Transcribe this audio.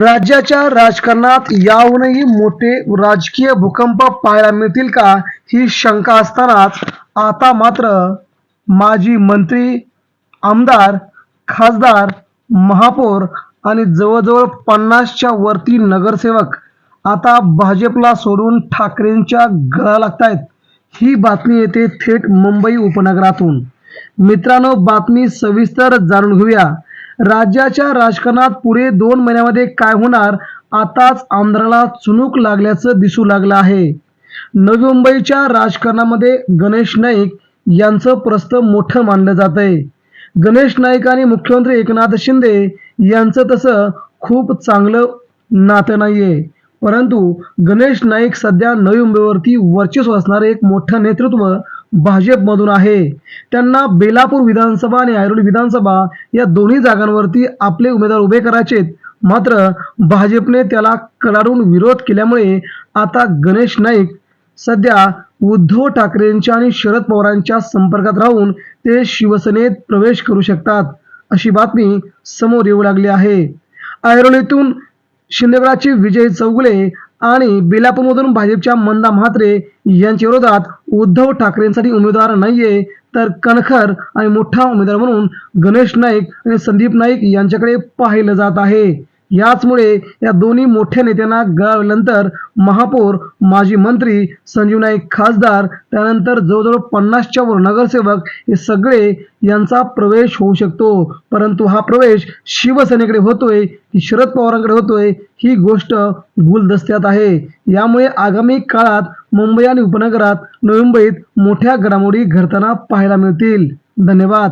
राज्याच्या राजकारणात याहूनही मोठे राजकीय भूकंप पाहायला मिळतील का ही शंका असतानाच आता मात्र माजी मंत्री आमदार खासदार महापौर आणि जवळजवळ पन्नासच्या वरती नगरसेवक आता भाजपला सोडून ठाकरेंच्या गळा लागतायत. ही बातमी येते थेट मुंबई उपनगरातून. मित्रांनो बातमी सविस्तर जाणून घेऊया. राज्याच्या राजकारणात पुढे दोन महिन्यामध्ये काय होणार आताच आमदाराला चुणूक लागल्याचं दिसू लागलं आहे. नवी मुंबईच्या राजकारणामध्ये गणेश नाईक यांचं प्रस्त मोठं मानलं जात आहे गणेश नाईक आणि मुख्यमंत्री एकनाथ शिंदे यांचं तसं खूप चांगलं नातं नाहीये. परंतु गणेश नाईक सध्या नवी मुंबईवरती वर्चस्व असणारे एक मोठं नेतृत्व भाजपमधून आहे. त्यांना बेलापूर विधानसभा आणि ऐरोली विधानसभा या दोन्ही जागांवरती आपले उमेदवार उभे करायचेत मात्र भाजपने त्याला कडाडून विरोध केल्यामुळे आता गणेश नाईक सध्या उद्धव ठाकरेंच्या आणि शरद पवारांच्या संपर्कात राहून ते शिवसेनेत प्रवेश करू शकतात अशी बातमी समोर येऊ लागली आहे. ऐरोलीतून शिंदेगडाचे विजय चौगुले आणि बिलापूरमधून भाजपच्या मंदा म्हात्रे यांच्या विरोधात उद्धव ठाकरेंसाठी उमेदवार नाहीये तर कणखर आणि मोठा उमेदवार म्हणून गणेश नाईक आणि संदीप नाईक यांच्याकडे पाहिलं जात आहे. याचमुळे या दोन्ही मोठ्या नेत्यांना गळाल्यानंतर महापौर माजी मंत्री संजीव नाईक खासदार त्यानंतर जवळजवळ पन्नासच्या वर नगरसेवक हे सगळे यांचा प्रवेश होऊ शकतो. परंतु हा प्रवेश शिवसेनेकडे होतोय की शरद पवारांकडे होतोय ही गोष्ट गुलदस्त्यात आहे. यामुळे आगामी काळात मुंबई आणि उपनगरात नवी मुंबईत मोठ्या घडामोडी घडताना पाहायला मिळतील. धन्यवाद.